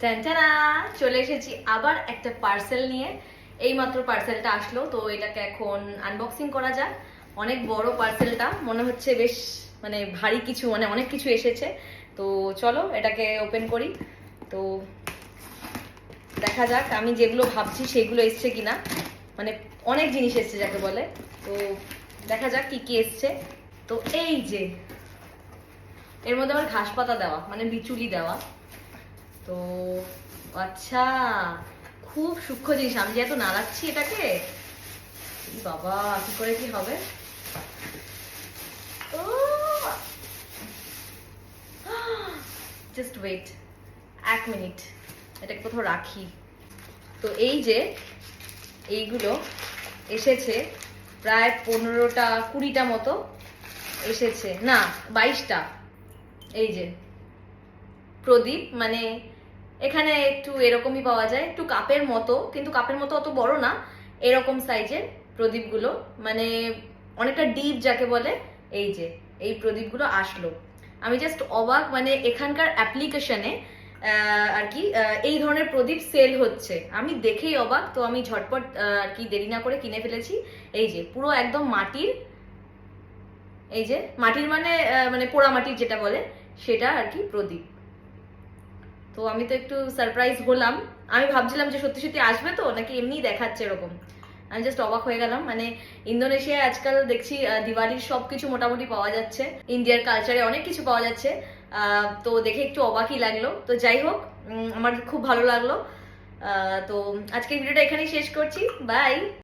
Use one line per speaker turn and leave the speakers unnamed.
টানটানা চলে এসেছি আবার একটা পার্সেল নিয়ে। এইমাত্র পার্সেলটা আসলো, তো এটাকে এখন আনবক্সিং করা যাক। অনেক বড় পার্সেলটা মনে হচ্ছে বেশ মানে ভারী কিছু মানে অনেক কিছু এসেছে। তো চলো, এটাকে ওপেন করি। তো দেখা যাক, আমি যেগুলো ভাবছি সেগুলো এসছে কিনা। মানে অনেক জিনিস এসছে যাকে বলে। তো দেখা যাক কি কি এসছে। তো এই যে, এর মধ্যে আবার ঘাস পাতা দেওয়া মানে বিচুলি দেওয়া। তো আচ্ছা খুব সূক্ষ্ম জিনিস, আমি যে এত নাড়াচ্ছি এটাকে, বাবা, কি করে কি হবে? ও! জাস্ট ওয়েট এক মিনিট, এটাকে কোথাও রাখি। তো এই যে, এইগুলো এসেছে, প্রায় পনেরোটা, কুড়িটা মতো এসেছে। না, বাইশটা, এই যে, প্রদীপ মানে এখানে একটু এরকমই পাওয়া যায়, একটু কাপের মতো, কিন্তু কাপের মতো অত বড় না, এরকম সাইজের প্রদীপগুলো মানে অনেকটা ডিপ যাকে বলে, এই যে, এই প্রদীপগুলো আসলো। আমি জাস্ট অবাক মানে এখানকার অ্যাপ্লিকেশনে আর কি এই ধরনের প্রদীপ সেল হচ্ছে। আমি দেখেই অবাক, তো আমি ঝটপট আর কি দেরি না করে কিনে ফেলেছি। এই যে, পুরো একদম মাটির, এই যে, মাটির মানে মানে পোড়া মাটির যেটা বলে, সেটা আর কি প্রদীপ। তো আমি তো একটু সারপ্রাইজ হলাম। আমি ভাবছিলাম যে সত্যি সত্যি আসবে তো, নাকি এমনিই দেখাচ্ছে এরকম। আমি জাস্ট অবাক হয়ে গেলাম। মানে ইন্দোনেশিয়ায় আজকাল দেখছি দিওয়ালির সব কিছু মোটামুটি পাওয়া যাচ্ছে। ইন্ডিয়ার কালচারে অনেক কিছু পাওয়া যাচ্ছে। তো দেখে একটু অবাকই লাগল। তো যাই হোক আমার খুব ভালো লাগল। তো আজকের ভিডিওটা এখানেই শেষ করছি। বাই